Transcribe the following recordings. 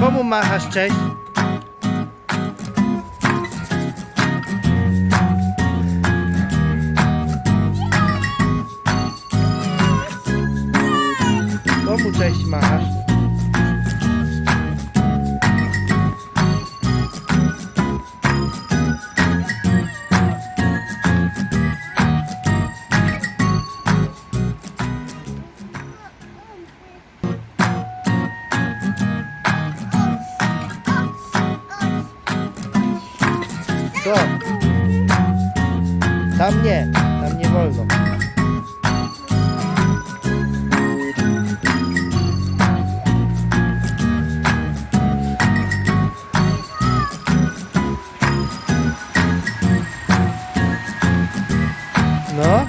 Komu machasz cześć? Komu cześć machasz? Co? Tam nie, tam nie wolno. No?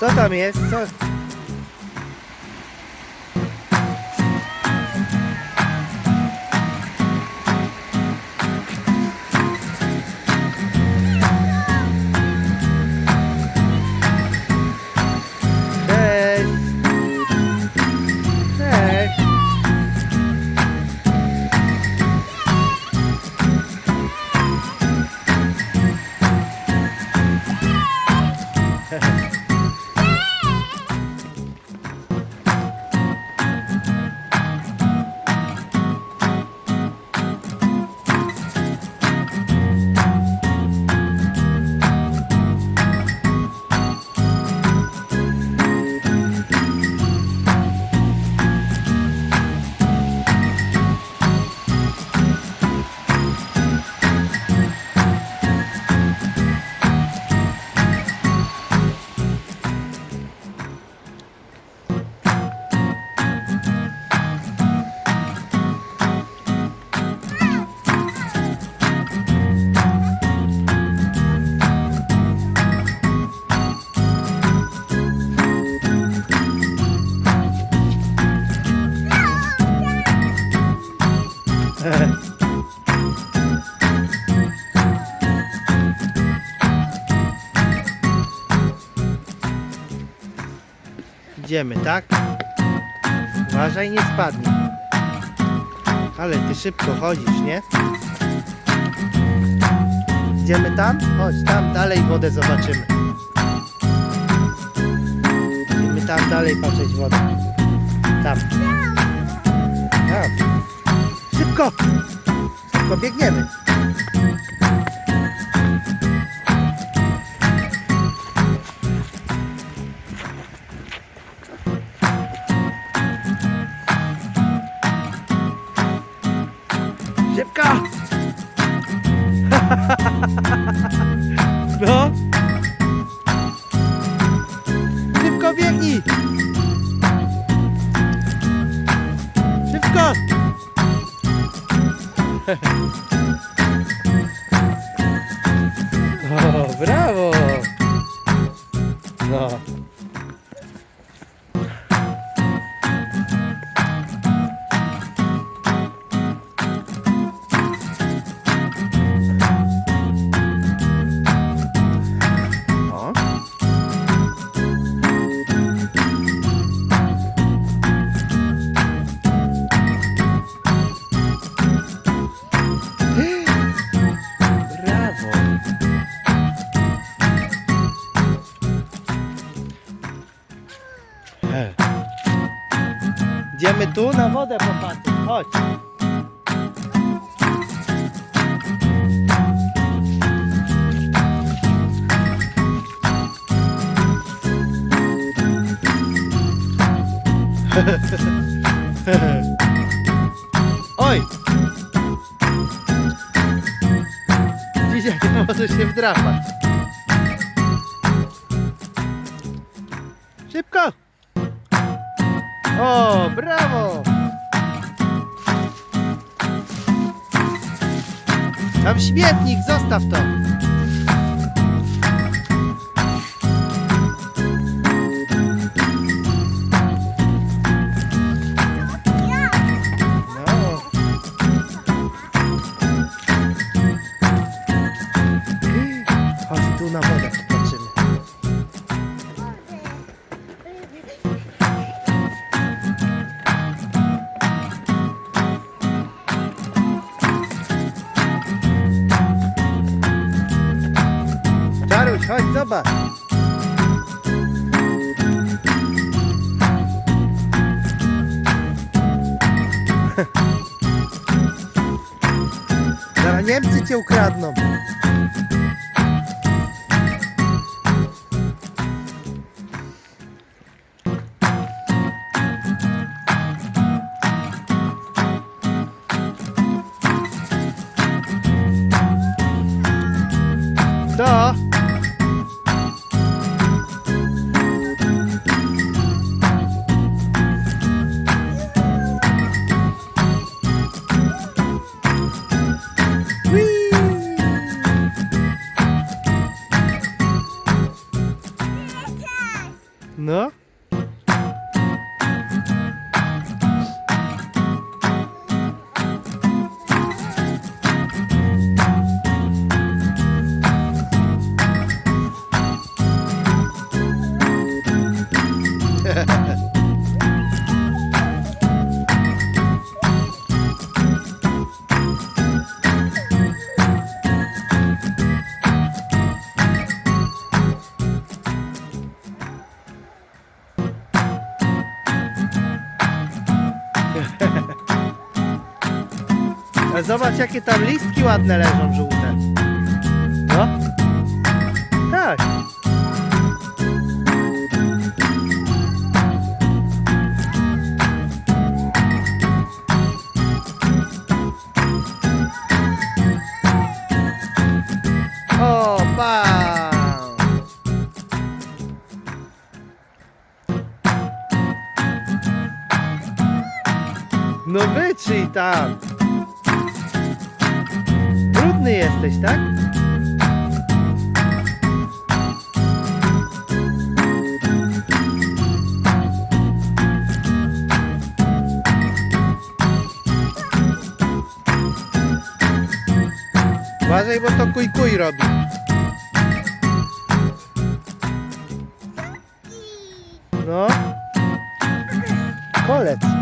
Co tam jest? Co? Idziemy, tak? Uważaj, nie spadnij. Ale ty szybko chodzisz, nie? Idziemy tam? Chodź, tam dalej wodę zobaczymy. Idziemy tam dalej patrzeć wodę. Tam. Tam. Szybko! Szybko biegniemy. O, brawo! Tu na wodę popatrzeć. Chodź. Oj! Dzisiaj nie może się wdrapać. O, brawo! Tam śmietnik, zostaw to! No. Chodź tu na wodę popatrzymy. zobacz. Zaraz Niemcy cię ukradną. A zobacz jakie tam listki ładne leżą żółte. No? Tak. O, bam! No wytrzyj tam! Brudny jesteś, tak? Uważaj, bo to kuj kuj robi. No. Kolec.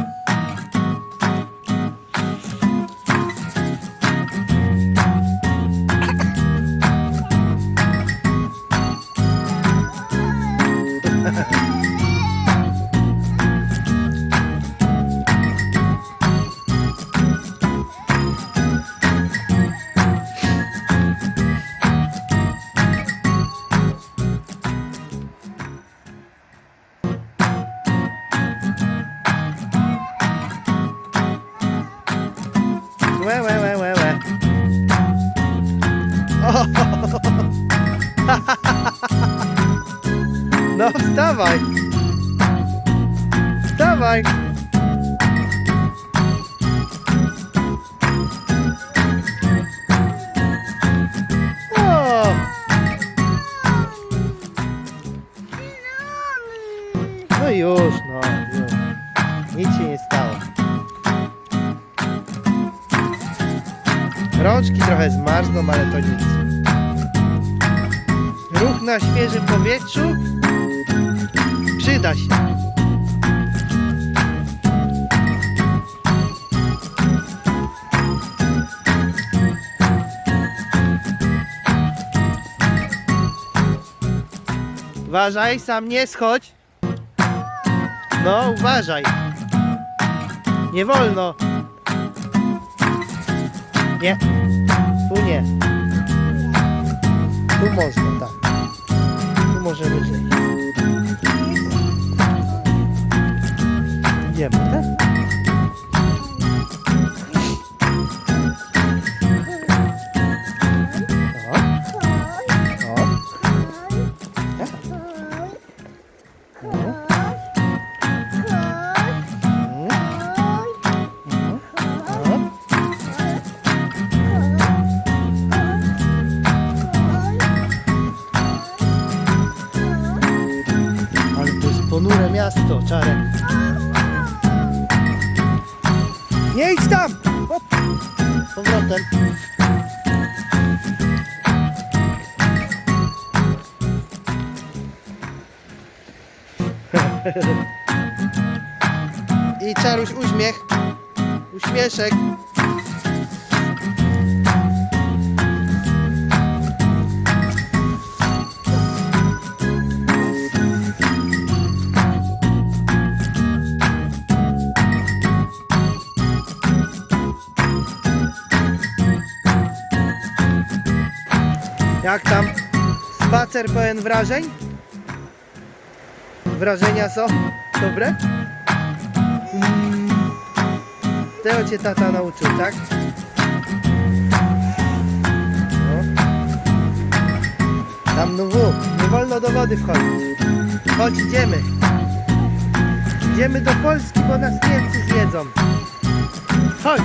No wstawaj! Wstawaj! Przyda się. Uważaj, sam nie schodź. No, uważaj. Nie wolno. Nie. Tu nie. Tu można, tak. Tu możemy zejść. Idziemy, Nie idź tam! Hop. Z Powrotem. I Czaruś uśmiech. Uśmieszek. Jak tam? Spacer pełen wrażeń? Wrażenia są? Dobre? Mm. Tego cię tata nauczył, tak? No. Tam no w, nie wolno do wody wchodzić. Chodź, idziemy. Idziemy do Polski, bo nas Niemcy zjedzą. Chodź.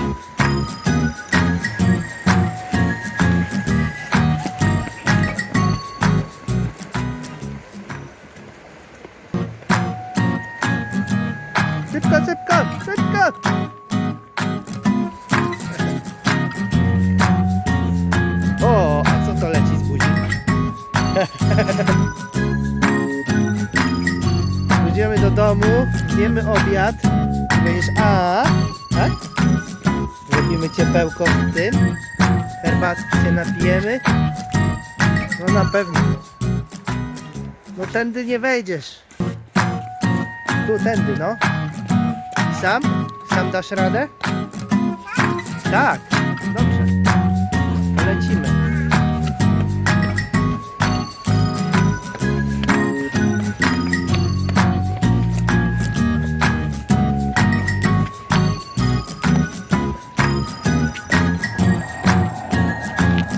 Na pewno. No tędy nie wejdziesz. Tu, tędy, no. Sam? Sam dasz radę? Tak, dobrze. Lecimy.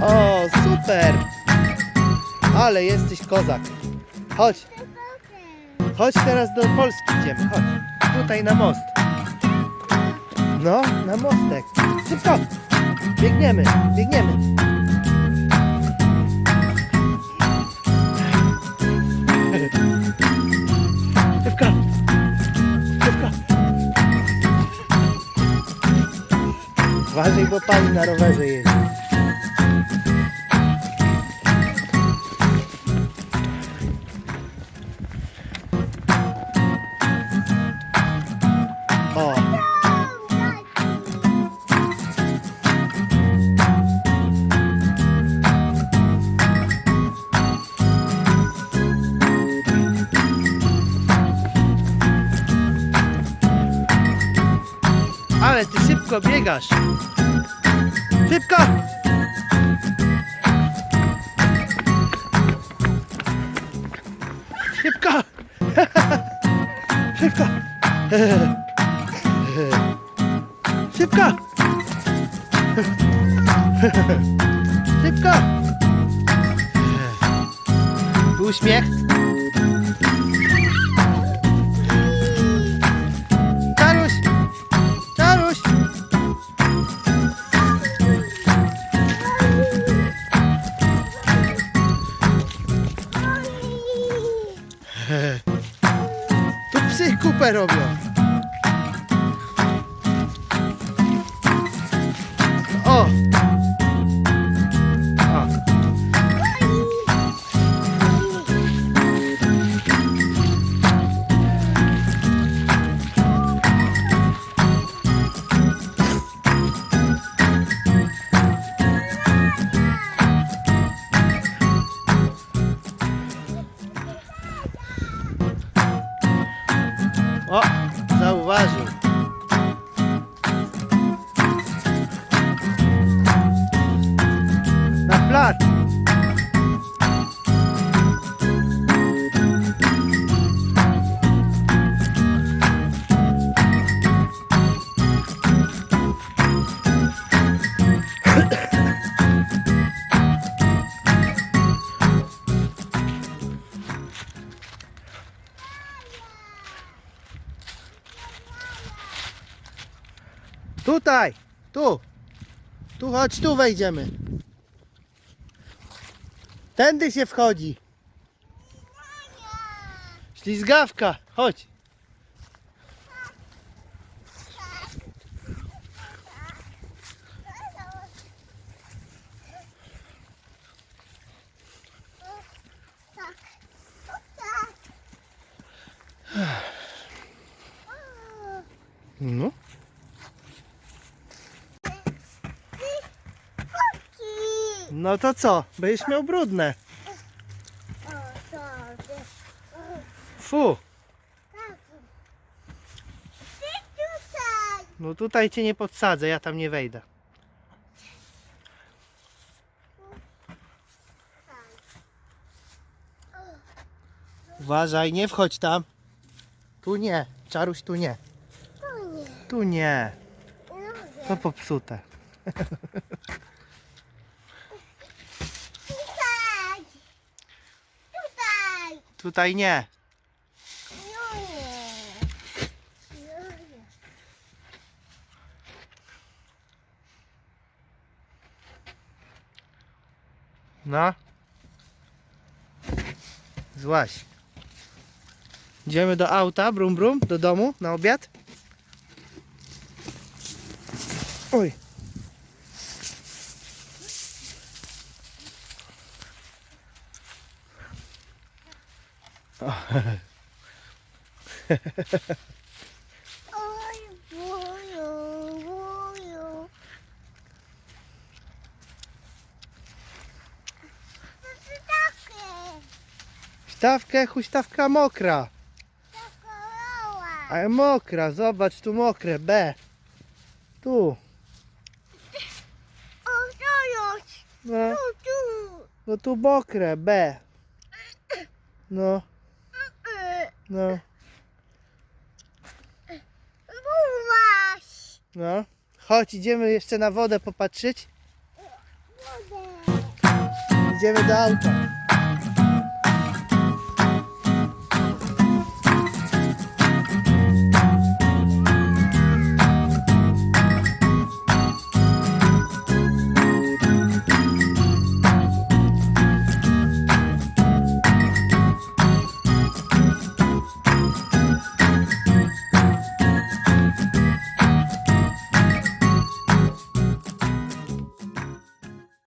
O, super! Ale jesteś kozak. Chodź, chodź teraz do Polski idziemy, chodź. Tutaj na most. No, na mostek. Szybko! Biegniemy, biegniemy. Szybko! Szybko! Uważaj, bo pani na rowerze jedzie. Szybko biegasz. Szybko! Szybko! Szybko! Szybko! Szybko! Uśmiech. O! Plac. Tutaj, tu. Tu chodź, tu wejdziemy. Tędy się wchodzi. Ślizgawka, chodź. to co? Będziesz miał brudne. Fu. No tutaj cię nie podsadzę, ja tam nie wejdę. Uważaj, nie wchodź tam. Tu nie, czaruś tu nie. Tu nie. Tu nie. To popsute. Tutaj. No nie. No nie. No. Złaś. Idziemy do auta, brum brum, do domu na obiad. Oj. Oj, wuju. Stawkę, huśtawka mokra. Ale mokra, zobacz tu mokre, B. Tu. No, no tu mokre, B. No, no, Bułaś. no. Chodź, idziemy jeszcze na wodę popatrzeć. Wodę. Idziemy do auta.